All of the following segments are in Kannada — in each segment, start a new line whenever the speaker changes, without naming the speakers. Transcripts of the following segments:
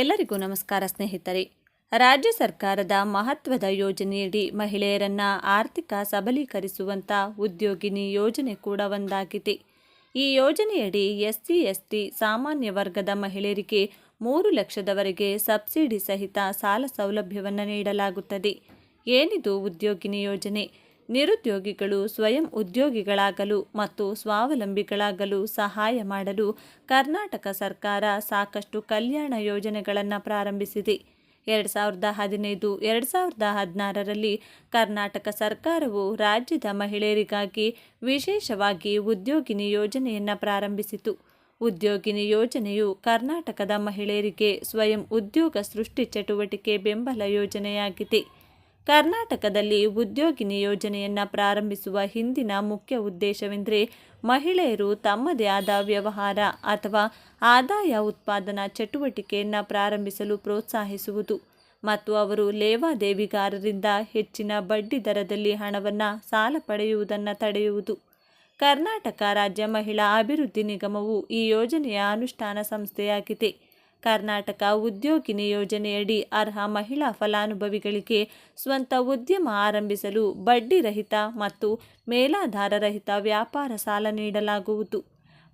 ಎಲ್ಲರಿಗೂ ನಮಸ್ಕಾರ ಸ್ನೇಹಿತರೆ. ರಾಜ್ಯ ಸರ್ಕಾರದ ಮಹತ್ವದ ಯೋಜನೆಯಡಿ ಮಹಿಳೆಯರನ್ನ ಆರ್ಥಿಕ ಸಬಲೀಕರಿಸುವಂಥ ಉದ್ಯೋಗಿನಿ ಯೋಜನೆ ಕೂಡ ಒಂದಾಗಿದೆ. ಈ ಯೋಜನೆಯಡಿ ಎಸ್ಸಿ, ಎಸ್ಟಿ, ಸಾಮಾನ್ಯ ವರ್ಗದ ಮಹಿಳೆಯರಿಗೆ ಮೂರು ಲಕ್ಷದವರೆಗೆ ಸಬ್ಸಿಡಿ ಸಹಿತ ಸಾಲ ಸೌಲಭ್ಯವನ್ನು ನೀಡಲಾಗುತ್ತದೆ. ಏನಿದು ಉದ್ಯೋಗಿನಿ ಯೋಜನೆ? ನಿರುದ್ಯೋಗಿಗಳು ಸ್ವಯಂ ಉದ್ಯೋಗಿಗಳಾಗಲು ಮತ್ತು ಸ್ವಾವಲಂಬಿಗಳಾಗಲು ಸಹಾಯ ಮಾಡಲು ಕರ್ನಾಟಕ ಸರ್ಕಾರ ಸಾಕಷ್ಟು ಕಲ್ಯಾಣ ಯೋಜನೆಗಳನ್ನು ಪ್ರಾರಂಭಿಸಿದೆ. ಎರಡು ಸಾವಿರದ ಹದಿನೈದು, ಎರಡು ಸಾವಿರದ ಹದಿನಾರರಲ್ಲಿ ಕರ್ನಾಟಕ ಸರ್ಕಾರವು ರಾಜ್ಯದ ಮಹಿಳೆಯರಿಗಾಗಿ ವಿಶೇಷವಾಗಿ ಉದ್ಯೋಗಿನಿ ಯೋಜನೆಯನ್ನು ಪ್ರಾರಂಭಿಸಿತು. ಉದ್ಯೋಗಿನಿ ಯೋಜನೆಯು ಕರ್ನಾಟಕದ ಮಹಿಳೆಯರಿಗೆ ಸ್ವಯಂ ಉದ್ಯೋಗ ಸೃಷ್ಟಿ ಚಟುವಟಿಕೆ ಬೆಂಬಲ ಯೋಜನೆಯಾಗಿದೆ. ಕರ್ನಾಟಕದಲ್ಲಿ ಉದ್ಯೋಗಿನಿ ಯೋಜನೆಯನ್ನು ಪ್ರಾರಂಭಿಸುವ ಹಿಂದಿನ ಮುಖ್ಯ ಉದ್ದೇಶವೆಂದರೆ ಮಹಿಳೆಯರು ತಮ್ಮದೇ ಆದ ವ್ಯವಹಾರ ಅಥವಾ ಆದಾಯ ಉತ್ಪಾದನಾ ಚಟುವಟಿಕೆಯನ್ನು ಪ್ರಾರಂಭಿಸಲು ಪ್ರೋತ್ಸಾಹಿಸುವುದು ಮತ್ತು ಅವರು ಲೇವಾದೇವಿಗಾರರಿಂದ ಹೆಚ್ಚಿನ ಬಡ್ಡಿ ದರದಲ್ಲಿ ಹಣವನ್ನು ಸಾಲ ಪಡೆಯುವುದನ್ನು ತಡೆಯುವುದು. ಕರ್ನಾಟಕ ರಾಜ್ಯ ಮಹಿಳಾ ಅಭಿವೃದ್ಧಿ ನಿಗಮವು ಈ ಯೋಜನೆಯ ಅನುಷ್ಠಾನ ಸಂಸ್ಥೆಯಾಗಿದೆ. ಕರ್ನಾಟಕ ಉದ್ಯೋಗಿನಿ ಯೋಜನೆಯಡಿ ಅರ್ಹ ಮಹಿಳಾ ಫಲಾನುಭವಿಗಳಿಗೆ ಸ್ವಂತ ಉದ್ಯಮ ಆರಂಭಿಸಲು ಬಡ್ಡಿ ರಹಿತ ಮತ್ತು ಮೇಲಾಧಾರರಹಿತ ವ್ಯಾಪಾರ ಸಾಲ ನೀಡಲಾಗುವುದು.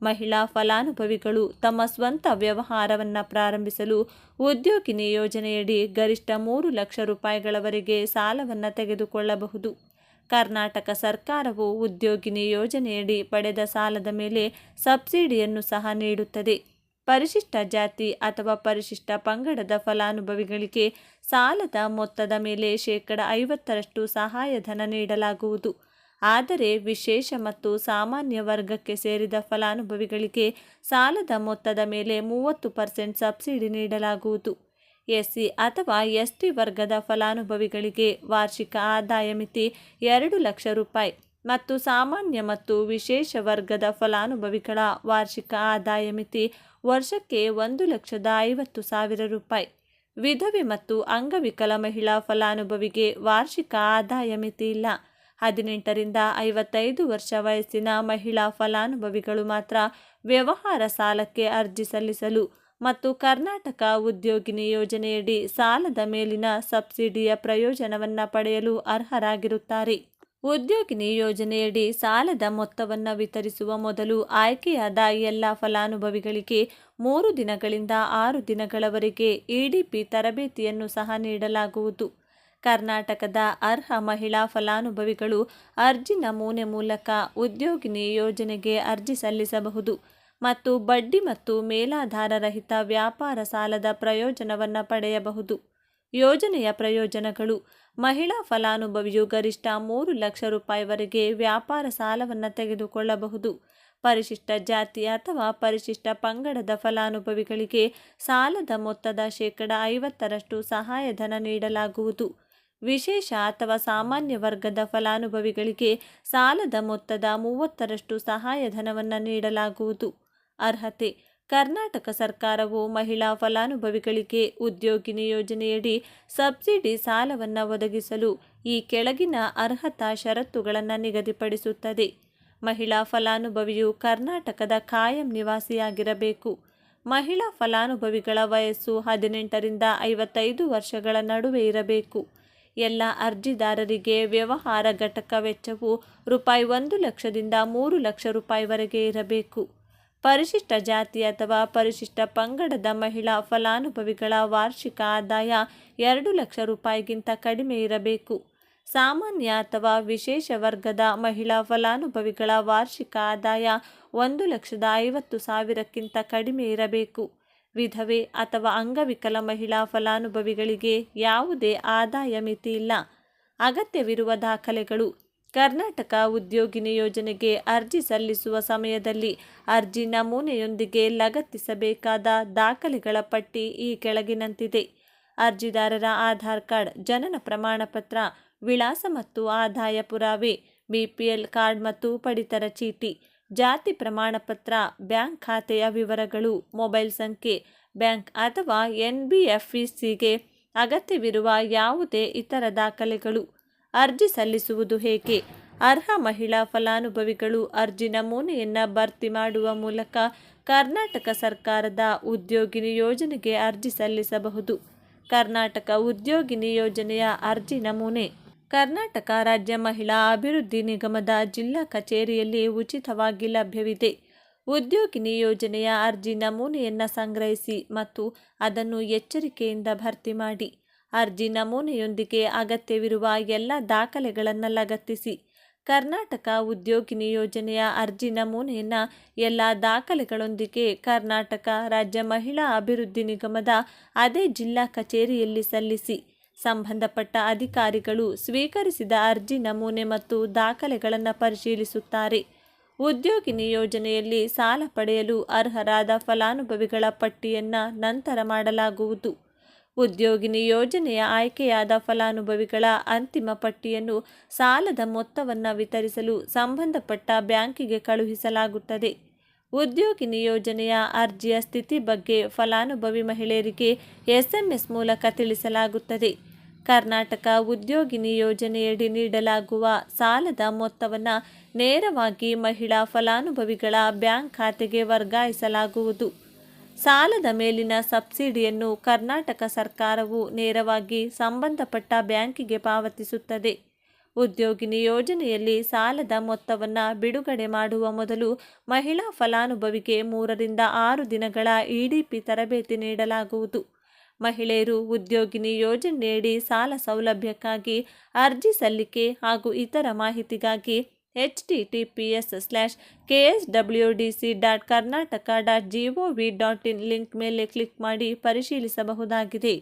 ಮಹಿಳಾ ಫಲಾನುಭವಿಗಳು ತಮ್ಮ ಸ್ವಂತ ವ್ಯವಹಾರವನ್ನು ಪ್ರಾರಂಭಿಸಲು ಉದ್ಯೋಗಿನಿ ಯೋಜನೆಯಡಿ ಗರಿಷ್ಠ ಮೂರು ಲಕ್ಷ ರೂಪಾಯಿಗಳವರೆಗೆ ಸಾಲವನ್ನು ತೆಗೆದುಕೊಳ್ಳಬಹುದು. ಕರ್ನಾಟಕ ಸರ್ಕಾರವು ಉದ್ಯೋಗಿನಿ ಯೋಜನೆಯಡಿ ಪಡೆದ ಸಾಲದ ಮೇಲೆ ಸಬ್ಸಿಡಿಯನ್ನು ಸಹ ನೀಡುತ್ತದೆ. ಪರಿಶಿಷ್ಟ ಜಾತಿ ಅಥವಾ ಪರಿಶಿಷ್ಟ ಪಂಗಡದ ಫಲಾನುಭವಿಗಳಿಗೆ ಸಾಲದ ಮೊತ್ತದ ಮೇಲೆ ಶೇಕಡ ಐವತ್ತರಷ್ಟು ಸಹಾಯಧನ ನೀಡಲಾಗುವುದು. ಆದರೆ ವಿಶೇಷ ಮತ್ತು ಸಾಮಾನ್ಯ ವರ್ಗಕ್ಕೆ ಸೇರಿದ ಫಲಾನುಭವಿಗಳಿಗೆ ಸಾಲದ ಮೊತ್ತದ ಮೇಲೆ ಮೂವತ್ತು ಪರ್ಸೆಂಟ್ ಸಬ್ಸಿಡಿ ನೀಡಲಾಗುವುದು. ಎಸ್ಸಿ ಅಥವಾ ಎಸ್ಟಿ ವರ್ಗದ ಫಲಾನುಭವಿಗಳಿಗೆ ವಾರ್ಷಿಕ ಆದಾಯ ಮಿತಿ ಎರಡು ಲಕ್ಷ ರೂಪಾಯಿ. ಮತ್ತು ಸಾಮಾನ್ಯ ಮತ್ತು ವಿಶೇಷ ವರ್ಗದ ಫಲಾನುಭವಿಗಳ ವಾರ್ಷಿಕ ಆದಾಯ ಮಿತಿ ವರ್ಷಕ್ಕೆ ಒಂದು ಲಕ್ಷದ ಐವತ್ತು ಸಾವಿರ ರೂಪಾಯಿ. ವಿಧವೆ ಮತ್ತು ಅಂಗವಿಕಲ ಮಹಿಳಾ ಫಲಾನುಭವಿಗೆ ವಾರ್ಷಿಕ ಆದಾಯ ಮಿತಿ ಇಲ್ಲ. ಹದಿನೆಂಟರಿಂದ ಐವತ್ತೈದು ವರ್ಷ ವಯಸ್ಸಿನ ಮಹಿಳಾ ಫಲಾನುಭವಿಗಳು ಮಾತ್ರ ವ್ಯವಹಾರ ಸಾಲಕ್ಕೆ ಅರ್ಜಿ ಸಲ್ಲಿಸಲು ಮತ್ತು ಕರ್ನಾಟಕ ಉದ್ಯೋಗಿನಿ ಯೋಜನೆಯಡಿ ಸಾಲದ ಮೇಲಿನ ಸಬ್ಸಿಡಿಯ ಪ್ರಯೋಜನವನ್ನು ಪಡೆಯಲು ಅರ್ಹರಾಗಿರುತ್ತಾರೆ. ಉದ್ಯೋಗಿನಿ ಯೋಜನೆಯಡಿ ಸಾಲದ ಮೊತ್ತವನ್ನು ವಿತರಿಸುವ ಮೊದಲು ಆಯ್ಕೆಯಾದ ಎಲ್ಲ ಫಲಾನುಭವಿಗಳಿಗೆ ಮೂರು ದಿನಗಳಿಂದ ಆರು ದಿನಗಳವರೆಗೆ ಇಡಿಪಿ ತರಬೇತಿಯನ್ನು ಸಹ ನೀಡಲಾಗುವುದು. ಕರ್ನಾಟಕದ ಅರ್ಹ ಮಹಿಳಾ ಫಲಾನುಭವಿಗಳು ಅರ್ಜಿ ನಮೂನೆ ಮೂಲಕ ಉದ್ಯೋಗಿನಿ ಯೋಜನೆಗೆ ಅರ್ಜಿ ಸಲ್ಲಿಸಬಹುದು ಮತ್ತು ಬಡ್ಡಿ ಮತ್ತು ಮೇಲಾಧಾರರಹಿತ ವ್ಯಾಪಾರ ಸಾಲದ ಪ್ರಯೋಜನವನ್ನು ಪಡೆಯಬಹುದು. ಯೋಜನೆಯ ಪ್ರಯೋಜನಗಳು ಮಹಿಳಾ ಫಲಾನುಭವಿಯು ಗರಿಷ್ಠ ಮೂರು ಲಕ್ಷ ರೂಪಾಯಿವರೆಗೆ ವ್ಯಾಪಾರ ಸಾಲವನ್ನು ತೆಗೆದುಕೊಳ್ಳಬಹುದು. ಪರಿಶಿಷ್ಟ ಜಾತಿ ಅಥವಾ ಪರಿಶಿಷ್ಟ ಪಂಗಡದ ಫಲಾನುಭವಿಗಳಿಗೆ ಸಾಲದ ಮೊತ್ತದ ಶೇಕಡ ಐವತ್ತರಷ್ಟು ಸಹಾಯಧನ ನೀಡಲಾಗುವುದು. ವಿಶೇಷ ಅಥವಾ ಸಾಮಾನ್ಯ ವರ್ಗದ ಫಲಾನುಭವಿಗಳಿಗೆ ಸಾಲದ ಮೊತ್ತದ ಮೂವತ್ತರಷ್ಟು ಸಹಾಯಧನವನ್ನು ನೀಡಲಾಗುವುದು. ಅರ್ಹತೆ ಕರ್ನಾಟಕ ಸರ್ಕಾರವು ಮಹಿಳಾ ಫಲಾನುಭವಿಗಳಿಗೆ ಉದ್ಯೋಗಿನಿ ಯೋಜನೆಯಡಿ ಸಬ್ಸಿಡಿ ಸಾಲವನ್ನು ಒದಗಿಸಲು ಈ ಕೆಳಗಿನ ಅರ್ಹತಾ ಷರತ್ತುಗಳನ್ನು ನಿಗದಿಪಡಿಸುತ್ತದೆ. ಮಹಿಳಾ ಫಲಾನುಭವಿಯು ಕರ್ನಾಟಕದ ಕಾಯಂ ನಿವಾಸಿಯಾಗಿರಬೇಕು. ಮಹಿಳಾ ಫಲಾನುಭವಿಗಳ ವಯಸ್ಸು ಹದಿನೆಂಟರಿಂದ ಐವತ್ತೈದು ವರ್ಷಗಳ ನಡುವೆ ಇರಬೇಕು. ಎಲ್ಲ ಅರ್ಜಿದಾರರಿಗೆ ವ್ಯವಹಾರ ಘಟಕ ವೆಚ್ಚವು ರೂಪಾಯಿ ಒಂದು ಲಕ್ಷದಿಂದ ಮೂರು ಲಕ್ಷ ರೂಪಾಯಿವರೆಗೆ ಇರಬೇಕು. ಪರಿಶಿಷ್ಟ ಜಾತಿ ಅಥವಾ ಪರಿಶಿಷ್ಟ ಪಂಗಡದ ಮಹಿಳಾ ಫಲಾನುಭವಿಗಳ ವಾರ್ಷಿಕ ಆದಾಯ ಎರಡು ಲಕ್ಷ ರೂಪಾಯಿಗಿಂತ ಕಡಿಮೆ ಇರಬೇಕು. ಸಾಮಾನ್ಯ ಅಥವಾ ವಿಶೇಷ ವರ್ಗದ ಮಹಿಳಾ ಫಲಾನುಭವಿಗಳ ವಾರ್ಷಿಕ ಆದಾಯ ಒಂದು ಲಕ್ಷದ ಐವತ್ತು ಸಾವಿರಕ್ಕಿಂತ ಕಡಿಮೆ ಇರಬೇಕು. ವಿಧವೆ ಅಥವಾ ಅಂಗವಿಕಲ ಮಹಿಳಾ ಫಲಾನುಭವಿಗಳಿಗೆ ಯಾವುದೇ ಆದಾಯ ಮಿತಿ ಇಲ್ಲ. ಅಗತ್ಯವಿರುವ ದಾಖಲೆಗಳು ಕರ್ನಾಟಕ ಉದ್ಯೋಗಿನಿ ಯೋಜನೆಗೆ ಅರ್ಜಿ ಸಲ್ಲಿಸುವ ಸಮಯದಲ್ಲಿ ಅರ್ಜಿ ನಮೂನೆಯೊಂದಿಗೆ ಲಗತ್ತಿಸಬೇಕಾದ ದಾಖಲೆಗಳ ಪಟ್ಟಿ ಈ ಕೆಳಗಿನಂತಿದೆ. ಅರ್ಜಿದಾರರ ಆಧಾರ್ ಕಾರ್ಡ್, ಜನನ ಪ್ರಮಾಣ ಪತ್ರ ವಿಳಾಸ ಮತ್ತು ಆದಾಯ ಪುರಾವೆ ಬಿಪಿಎಲ್ ಕಾರ್ಡ್ ಮತ್ತು ಪಡಿತರ ಚೀಟಿ, ಜಾತಿ ಪ್ರಮಾಣ ಪತ್ರ ಬ್ಯಾಂಕ್ ಖಾತೆಯ ವಿವರಗಳು, ಮೊಬೈಲ್ ಸಂಖ್ಯೆ, ಬ್ಯಾಂಕ್ ಅಥವಾ ಎನ್ ಬಿ ಎಫ್ ಸಿಗೆ ಅಗತ್ಯವಿರುವ ಯಾವುದೇ ಇತರ ದಾಖಲೆಗಳು. ಅರ್ಜಿ ಸಲ್ಲಿಸುವುದು ಹೇಗೆ? ಅರ್ಹ ಮಹಿಳಾ ಫಲಾನುಭವಿಗಳು ಅರ್ಜಿ ನಮೂನೆಯನ್ನು ಭರ್ತಿ ಮಾಡುವ ಮೂಲಕ ಕರ್ನಾಟಕ ಸರ್ಕಾರದ ಉದ್ಯೋಗಿನಿ ಯೋಜನೆಗೆ ಅರ್ಜಿ ಸಲ್ಲಿಸಬಹುದು. ಕರ್ನಾಟಕ ಉದ್ಯೋಗಿನಿ ಯೋಜನೆಯ ಅರ್ಜಿ ನಮೂನೆ. ಕರ್ನಾಟಕ ರಾಜ್ಯ ಮಹಿಳಾ ಅಭಿವೃದ್ಧಿ ನಿಗಮದ ಜಿಲ್ಲಾ ಕಚೇರಿಯಲ್ಲಿ ಉಚಿತವಾಗಿ ಲಭ್ಯವಿದೆ. ಉದ್ಯೋಗಿನಿ ಯೋಜನೆಯ ಅರ್ಜಿ ನಮೂನೆಯನ್ನು ಸಂಗ್ರಹಿಸಿ ಮತ್ತು ಅದನ್ನು ಎಚ್ಚರಿಕೆಯಿಂದ ಭರ್ತಿ ಮಾಡಿ. ಅರ್ಜಿ ನಮೂನೆಯೊಂದಿಗೆ ಅಗತ್ಯವಿರುವ ಎಲ್ಲ ದಾಖಲೆಗಳನ್ನು ಲಗತ್ತಿಸಿ. ಕರ್ನಾಟಕ ಉದ್ಯೋಗಿನಿ ಯೋಜನೆಯ ಅರ್ಜಿ ನಮೂನೆಯನ್ನು ಎಲ್ಲ ದಾಖಲೆಗಳೊಂದಿಗೆ ಕರ್ನಾಟಕ ರಾಜ್ಯ ಮಹಿಳಾ ಅಭಿವೃದ್ಧಿ ನಿಗಮದ ಅದೇ ಜಿಲ್ಲಾ ಕಚೇರಿಯಲ್ಲಿ ಸಲ್ಲಿಸಿ. ಸಂಬಂಧಪಟ್ಟ ಅಧಿಕಾರಿಗಳು ಸ್ವೀಕರಿಸಿದ ಅರ್ಜಿ ನಮೂನೆ ಮತ್ತು ದಾಖಲೆಗಳನ್ನು ಪರಿಶೀಲಿಸುತ್ತಾರೆ. ಉದ್ಯೋಗಿನಿ ಯೋಜನೆಯಲ್ಲಿ ಸಾಲ ಪಡೆಯಲು ಅರ್ಹರಾದ ಫಲಾನುಭವಿಗಳ ಪಟ್ಟಿಯನ್ನು ನಂತರ ಮಾಡಲಾಗುವುದು. ಉದ್ಯೋಗಿನಿ ಯೋಜನೆಯ ಆಯ್ಕೆಯಾದ ಫಲಾನುಭವಿಗಳ ಅಂತಿಮ ಪಟ್ಟಿಯನ್ನು ಸಾಲದ ಮೊತ್ತವನ್ನು ವಿತರಿಸಲು ಸಂಬಂಧಪಟ್ಟ ಬ್ಯಾಂಕಿಗೆ ಕಳುಹಿಸಲಾಗುತ್ತದೆ. ಉದ್ಯೋಗಿನಿ ಯೋಜನೆಯ ಅರ್ಜಿಯ ಸ್ಥಿತಿ ಬಗ್ಗೆ ಫಲಾನುಭವಿ ಮಹಿಳೆಯರಿಗೆ ಎಸ್ಎಂಎಸ್ ಮೂಲಕ ತಿಳಿಸಲಾಗುತ್ತದೆ. ಕರ್ನಾಟಕ ಉದ್ಯೋಗಿನಿ ಯೋಜನೆಯಡಿ ನೀಡಲಾಗುವ ಸಾಲದ ಮೊತ್ತವನ್ನು ನೇರವಾಗಿ ಮಹಿಳಾ ಫಲಾನುಭವಿಗಳ ಬ್ಯಾಂಕ್ ಖಾತೆಗೆ ವರ್ಗಾಯಿಸಲಾಗುವುದು. ಸಾಲದ ಮೇಲಿನ ಸಬ್ಸಿಡಿಯನ್ನು ಕರ್ನಾಟಕ ಸರ್ಕಾರವು ನೇರವಾಗಿ ಸಂಬಂಧಪಟ್ಟ ಬ್ಯಾಂಕಿಗೆ ಪಾವತಿಸುತ್ತದೆ. ಉದ್ಯೋಗಿನಿ ಯೋಜನೆಯಲ್ಲಿ ಸಾಲದ ಮೊತ್ತವನ್ನು ಬಿಡುಗಡೆ ಮಾಡುವ ಮೊದಲು ಮಹಿಳಾ ಫಲಾನುಭವಿಗೆ ಮೂರರಿಂದ ಆರು ದಿನಗಳ ಇಡಿಪಿ ತರಬೇತಿ ನೀಡಲಾಗುವುದು. ಮಹಿಳೆಯರು ಉದ್ಯೋಗಿನಿ ಯೋಜನೆಯಡಿ ಸಾಲ ಸೌಲಭ್ಯಕ್ಕಾಗಿ ಅರ್ಜಿ ಸಲ್ಲಿಕೆ ಹಾಗೂ ಇತರ ಮಾಹಿತಿಗಾಗಿ H T T P S slash K S W D C dot Karnataka dot G O V dot in link ಮೇಲೆ ಕ್ಲಿಕ್ ಮಾಡಿ ಪರಿಶೀಲಿಸಬಹುದಾಗಿದೆ.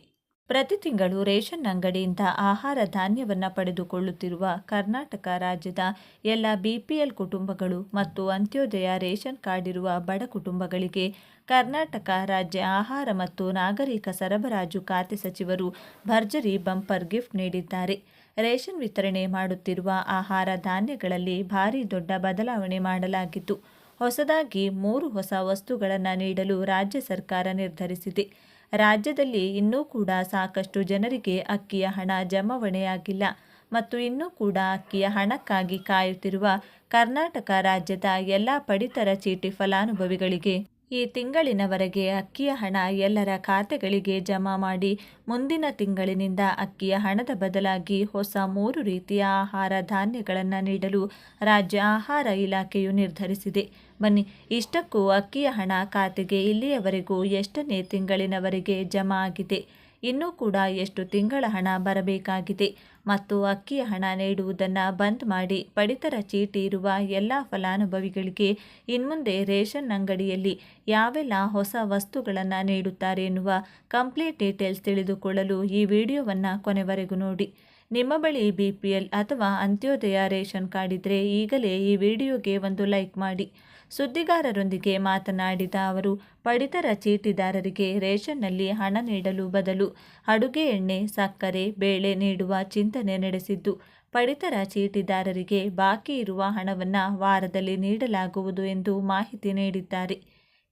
ಪ್ರತಿ ತಿಂಗಳು ರೇಷನ್ ಅಂಗಡಿಯಿಂದ ಆಹಾರ ಧಾನ್ಯವನ್ನು ಪಡೆದುಕೊಳ್ಳುತ್ತಿರುವ ಕರ್ನಾಟಕ ರಾಜ್ಯದ ಎಲ್ಲ ಬಿಪಿಎಲ್ ಕುಟುಂಬಗಳು ಮತ್ತು ಅಂತ್ಯೋದಯ ರೇಷನ್ ಕಾರ್ಡ್ ಇರುವ ಬಡ ಕುಟುಂಬಗಳಿಗೆ ಕರ್ನಾಟಕ ರಾಜ್ಯ ಆಹಾರ ಮತ್ತು ನಾಗರಿಕ ಸರಬರಾಜು ಖಾತೆ ಸಚಿವರು ಭರ್ಜರಿ ಬಂಪರ್ ಗಿಫ್ಟ್ ನೀಡಿದ್ದಾರೆ. ರೇಷನ್ ವಿತರಣೆ ಮಾಡುತ್ತಿರುವ ಆಹಾರ ಧಾನ್ಯಗಳಲ್ಲಿ ಭಾರಿ ದೊಡ್ಡ ಬದಲಾವಣೆ ಮಾಡಲಾಗಿದ್ದು ಹೊಸದಾಗಿ ಮೂರು ಹೊಸ ವಸ್ತುಗಳನ್ನು ನೀಡಲು ರಾಜ್ಯ ಸರ್ಕಾರ ನಿರ್ಧರಿಸಿದೆ. ರಾಜ್ಯದಲ್ಲಿ ಇನ್ನೂ ಕೂಡ ಸಾಕಷ್ಟು ಜನರಿಗೆ ಅಕ್ಕಿಯ ಹಣ ಜಮಾವಣೆಯಾಗಿಲ್ಲ ಮತ್ತು ಇನ್ನೂ ಕೂಡ ಅಕ್ಕಿಯ ಹಣಕ್ಕಾಗಿ ಕಾಯುತ್ತಿರುವ ಕರ್ನಾಟಕ ರಾಜ್ಯದ ಎಲ್ಲ ಪಡಿತರ ಚೀಟಿ ಫಲಾನುಭವಿಗಳಿಗೆ ಈ ತಿಂಗಳಿನವರೆಗೆ ಅಕ್ಕಿಯ ಹಣ ಎಲ್ಲರ ಖಾತೆಗಳಿಗೆ ಜಮಾ ಮಾಡಿ ಮುಂದಿನ ತಿಂಗಳಿನಿಂದ ಅಕ್ಕಿಯ ಹಣದ ಬದಲಾಗಿ ಹೊಸ ಮೂರು ರೀತಿಯ ಆಹಾರ ಧಾನ್ಯಗಳನ್ನು ನೀಡಲು ರಾಜ್ಯ ಆಹಾರ ಇಲಾಖೆಯು ನಿರ್ಧರಿಸಿದೆ. ಬನ್ನಿ, ಇಷ್ಟಕ್ಕೂ ಅಕ್ಕಿಯ ಹಣ ಖಾತೆಗೆ ಇಲ್ಲಿಯವರೆಗೂ ಎಷ್ಟನೇ ತಿಂಗಳಿನವರೆಗೆ ಜಮಾ ಆಗಿದೆ? ಇನ್ನೂ ಕೂಡ ಎಷ್ಟು ತಿಂಗಳ ಹಣ ಬರಬೇಕಾಗಿದೆ. ಮತ್ತು ಅಕ್ಕಿಯ ಹಣ ನೀಡುವುದನ್ನು ಬಂದ್ ಮಾಡಿ ಪಡಿತರ ಚೀಟಿ ಇರುವ ಎಲ್ಲ ಫಲಾನುಭವಿಗಳಿಗೆ ಇನ್ಮುಂದೆ ರೇಷನ್ ಅಂಗಡಿಯಲ್ಲಿ ಯಾವೆಲ್ಲ ಹೊಸ ವಸ್ತುಗಳನ್ನು ನೀಡುತ್ತಾರೆ ಎನ್ನುವ ಕಂಪ್ಲೀಟ್ ಡೀಟೇಲ್ಸ್ ತಿಳಿದುಕೊಳ್ಳಲು ಈ ವಿಡಿಯೋವನ್ನು ಕೊನೆವರೆಗೂ ನೋಡಿ. ನಿಮ್ಮ ಬಳಿ ಬಿ ಪಿ ಎಲ್ ಅಥವಾ ಅಂತ್ಯೋದಯ ರೇಷನ್ ಕಾರ್ಡ್ ಇದ್ದರೆ ಈಗಲೇ ಈ ವಿಡಿಯೋಗೆ ಒಂದು ಲೈಕ್ ಮಾಡಿ. ಸುದ್ದಿಗಾರರೊಂದಿಗೆ ಮಾತನಾಡಿದ ಅವರು, ಪಡಿತರ ಚೀಟಿದಾರರಿಗೆ ರೇಷನ್ನಲ್ಲಿ ಹಣ ನೀಡಲು ಬದಲು ಅಡುಗೆ ಎಣ್ಣೆ, ಸಕ್ಕರೆ, ಬೇಳೆ ನೀಡುವ ಚಿಂತನೆ ನಡೆಸಿದ್ದು, ಪಡಿತರ ಚೀಟಿದಾರರಿಗೆ ಬಾಕಿ ಇರುವ ಹಣವನ್ನು ವಾರದಲ್ಲಿ ನೀಡಲಾಗುವುದು ಎಂದು ಮಾಹಿತಿ ನೀಡಿದ್ದಾರೆ.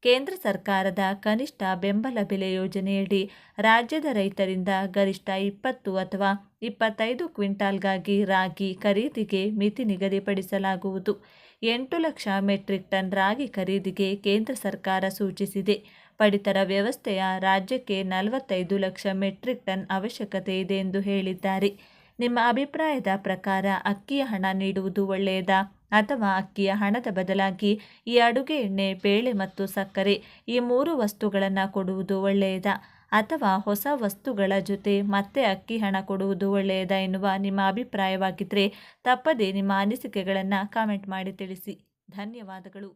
ಕೇಂದ್ರ ಸರ್ಕಾರದ ಕನಿಷ್ಠ ಬೆಂಬಲ ಬೆಲೆ ಯೋಜನೆಯಡಿ ರಾಜ್ಯದ ರೈತರಿಂದ ಗರಿಷ್ಠ ಇಪ್ಪತ್ತು ಅಥವಾ ಇಪ್ಪತ್ತೈದು ಕ್ವಿಂಟಾಲ್ಗಾಗಿ ರಾಗಿ ಖರೀದಿಗೆ ಮಿತಿ ನಿಗದಿಪಡಿಸಲಾಗುವುದು. ಎಂಟು ಲಕ್ಷ ಮೆಟ್ರಿಕ್ ಟನ್ ರಾಗಿ ಖರೀದಿಗೆ ಕೇಂದ್ರ ಸರ್ಕಾರ ಸೂಚಿಸಿದೆ. ಪಡಿತರ ವ್ಯವಸ್ಥೆಯ ರಾಜ್ಯಕ್ಕೆ ನಲವತ್ತೈದು ಲಕ್ಷ ಮೆಟ್ರಿಕ್ ಟನ್ ಅವಶ್ಯಕತೆ ಇದೆ ಎಂದು ಹೇಳಿದ್ದಾರೆ. ನಿಮ್ಮ ಅಭಿಪ್ರಾಯದ ಪ್ರಕಾರ ಅಕ್ಕಿಯ ಹಣ ನೀಡುವುದು ಒಳ್ಳೆಯದಾ? ಅಥವಾ ಅಕ್ಕಿಯ ಹಣದ ಬದಲಾಗಿ ಈ ಅಡುಗೆ ಎಣ್ಣೆ, ಬೇಳೆ ಮತ್ತು ಸಕ್ಕರೆ ಈ ಮೂರು ವಸ್ತುಗಳನ್ನು ಕೊಡುವುದು ಒಳ್ಳೆಯದ. ಅಥವಾ ಹೊಸ ವಸ್ತುಗಳ ಜೊತೆ ಮತ್ತೆ ಅಕ್ಕಿ ಹಣ ಕೊಡುವುದು ಒಳ್ಳೆಯದ ಎನ್ನುವ ನಿಮ್ಮ ಅಭಿಪ್ರಾಯವಾಗಿದ್ದರೆ ತಪ್ಪದೇ ನಿಮ್ಮ ಅನಿಸಿಕೆಗಳನ್ನು ಕಾಮೆಂಟ್ ಮಾಡಿ ತಿಳಿಸಿ. ಧನ್ಯವಾದಗಳು.